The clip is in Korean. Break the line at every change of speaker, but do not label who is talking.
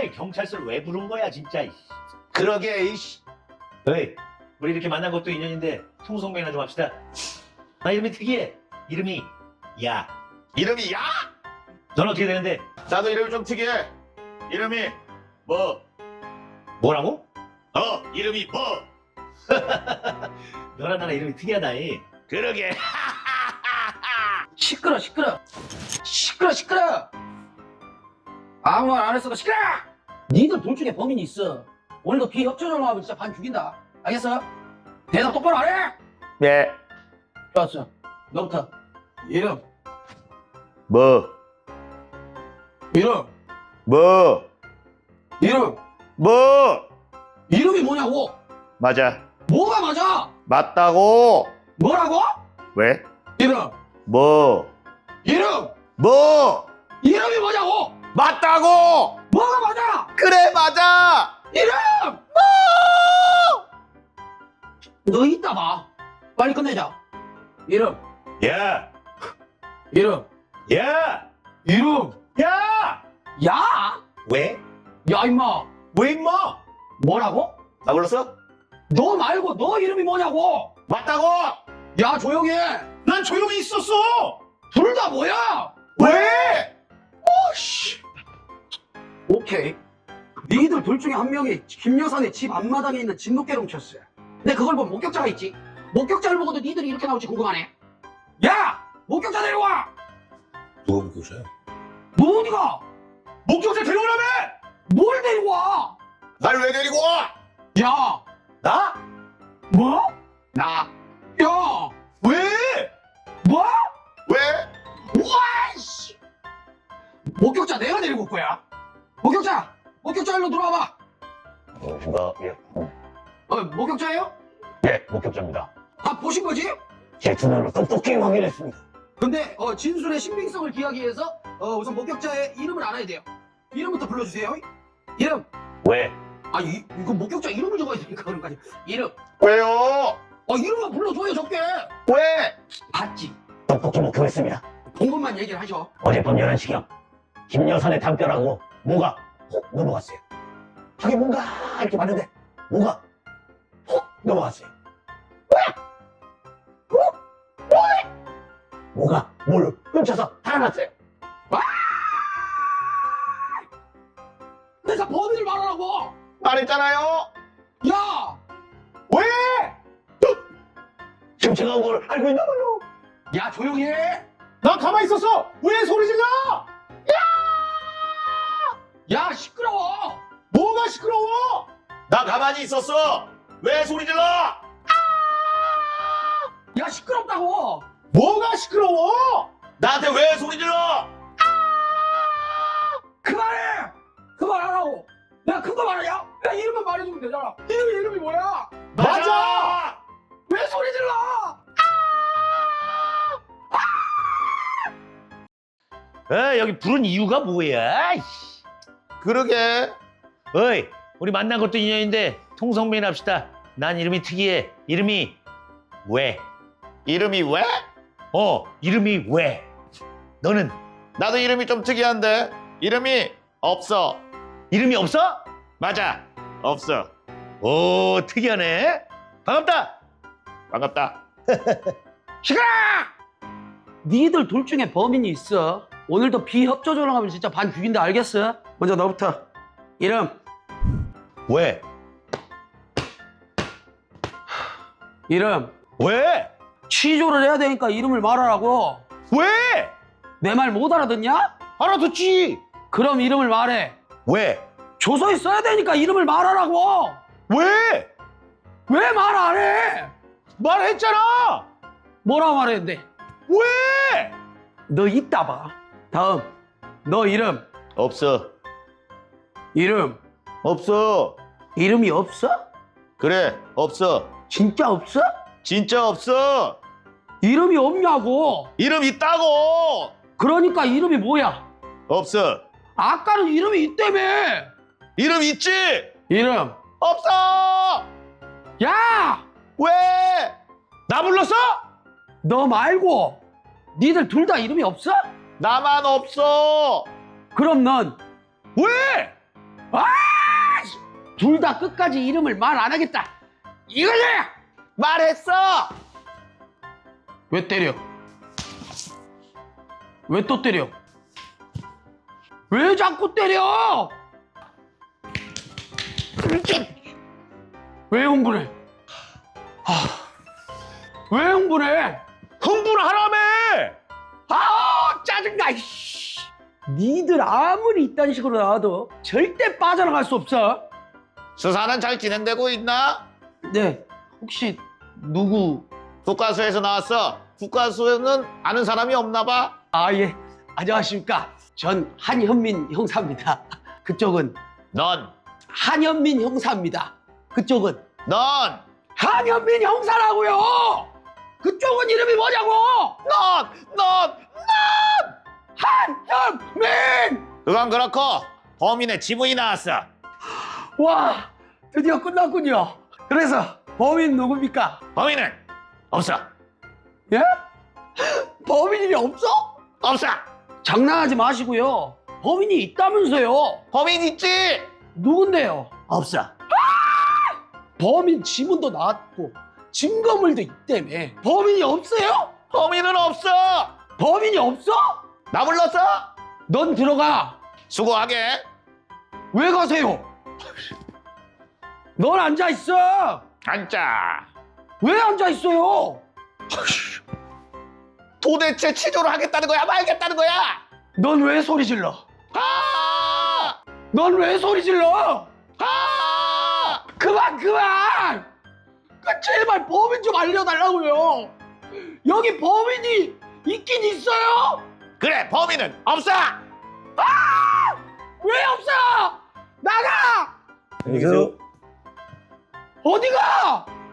에이 경찰서를 왜 부른 거야 진짜 이씨.
그러게 이씨.
어이 우리 이렇게 만난 것도 인연인데 통성명이나 좀 합시다 나 이름이 특이해 이름이 야
이름이 야?
넌 어떻게 되는데
나도 이름이 좀 특이해. 이름이 뭐?
뭐라고?
어 이름이 뭐?
너랑 나랑 이름이 특이하다 이.
그러게.
시끄러 시끄러 시끄러 시끄러 아무 말 안 했어도 시끄러 니들 둘 중에 범인이 있어 오늘도 비협조적으로 하면 진짜 반 죽인다 알겠어? 대답 똑바로 안 해?
네.
좋았어 너부터 이름
뭐?
이름
뭐?
이름
뭐?
이름이 뭐냐고
맞아.
뭐가 맞아
맞다고.
뭐라고?
왜?
이름
뭐?
이름
뭐?
이름이 뭐냐고
맞다고.
뭐가 맞아
그래 맞아.
이름 너 이따 봐 빨리 끝내자 이름
야!
이름
야!
이름
야!
야?
왜?
야 임마
왜 임마?
뭐라고?
나 불렀어?
너 말고 너 이름이 뭐냐고
맞다고.
야 조용히
해난 조용히 있었어
둘 다 뭐야
왜?
오씨 오케이 니들 둘 중에 한 명이 김여산의 집 앞마당에 있는 진돗개를 훔쳤어 근데 그걸 본 목격자가 있지 목격자를 보고도 니들이 이렇게 나올지 궁금하네 야 목격자 데려와
누가 목격자야?
너 어디가
목격자 데려오라며!
뭘 데리고
와날 왜 데리고 와?
야,
나?
뭐?
나.
야,
왜?
뭐?
왜?
와이씨! 목격자 내가 데리고 올 거야. 목격자, 목격자 일로 들어와봐.
안녕하십니까. 예,
어, 목격자예요?
예, 목격자입니다.
다 보신 거지?
제 주변으로 똑똑히 확인했습니다.
근데 어, 진술의 신빙성을 기하기 위해서 어, 우선 목격자의 이름을 알아야 돼요. 이름부터 불러주세요. 이름.
왜?
아, 이, 이거 목격자 이름을 적어야 되니까 그런 거 아니야. 이름.
왜요?
어, 이름만 불러줘요, 적게.
왜?
봤지?
똑똑히 목격했습니다.
본 것만 얘기를 하셔.
어젯밤 11시경 김여산의 담벼락으로 뭐가 훅 넘어갔어요. 저기 뭔가 이렇게 봤는데 뭐가 훅 넘어갔어요. 뭐야? 훅? 뭐야? 뭐가 뭘 훔쳐서 달아났어요.
내가 범인을 말하라고!
말했잖아요.
야!
지금 제가 그걸 알고 있는 거요.
야, 조용히 해!
나 가만히 있었어! 왜 소리 질러?
야, 시끄러워!
뭐가 시끄러워?
나 가만히 있었어. 왜 소리 질러?
야, 시끄럽다고!
뭐가 시끄러워?
나한테 왜 소리 질러?
그만해! 그만하라고! 내가 큰 거 말이야? 야, 이름만 말해주면 되잖아. 이름이 이름이 뭐야?
맞아!
왜 소리 질러?
어, 여기 부른 이유가 뭐야? 이씨.
그러게.
어이, 우리 만난 것도 인연인데 통성명인 합시다. 난 이름이 특이해. 이름이 왜?
이름이 왜?
어, 이름이 왜? 너는
나도 이름이 좀 특이한데. 이름이 없어.
이름이 없어?
맞아. 없어.
오, 특이하네. 반갑다.
반갑다.
시끄러! 니들 둘 중에 범인이 있어. 오늘도 비협조적으로 하면 진짜 반 죽인다, 알겠어? 먼저 너부터. 이름.
왜?
이름.
왜?
취조를 해야 되니까 이름을 말하라고.
왜?
내 말 못 알아듣냐?
알아듣지.
그럼 이름을 말해.
왜?
조서에 써야 되니까 이름을 말하라고.
왜?
왜 말 안 해?
말했잖아.
뭐라 말했는데?
왜?
너 이따 봐. 다음. 너 이름.
없어.
이름.
없어.
이름이 없어?
그래. 없어.
진짜 없어?
진짜 없어.
이름이 없냐고.
이름 있다고.
그러니까 이름이 뭐야?
없어.
아까는 이름이 있다며.
이름 있지?
이름.
없어.
야!
왜?
나 불렀어?
너 말고 니들 둘 다 이름이 없어?
나만 없어.
그럼 넌
왜?
아! 둘 다 끝까지 이름을 말 안 하겠다. 이거지?
말했어.
왜 때려? 왜 또 때려? 왜 자꾸 때려? 왜 흥분해? 아, 왜 흥분해?
흥분하라며.
아 짜증나 이씨. 니들 아무리 이딴 식으로 나와도 절대 빠져나갈 수 없어.
수사는 잘 진행되고 있나?
네. 혹시 누구?
국가수에서 나왔어. 국가수에는 아는 사람이 없나 봐.
아 예. 안녕하십니까. 전 한현민 형사입니다. 그쪽은
넌,
한현민 형사입니다. 그쪽은
넌,
한현민 형사라고요! 그쪽은 이름이 뭐냐고!
넌, 넌.
한현민
그건 그렇고 범인의 지문이 나왔어.
와 드디어 끝났군요 그래서 범인 누굽니까
범인은 없어.
예? 범인이 없어?
없어.
장난하지 마시고요. 범인이 있다면서요.
범인 있지?
누군데요?
없어.
범인 지문도 나왔고 증거물도 있다며. 범인이 없어요?
범인은 없어.
범인이 없어?
나 불렀어?
넌 들어가.
수고하게.
왜 가세요? 넌 앉아 있어.
앉자.
왜 앉아 있어요?
도대체 취조를 하겠다는 거야? 말겠다는 거야?
넌 왜 소리 질러?
아!
넌 왜 소리 질러?
아!
그만 그만! 그 제발 범인 좀 알려달라고요. 여기 범인이 있긴 있어요.
그래, 범인은 없어.
왜 없어? 나가!
안녕히 계세요.
어디가?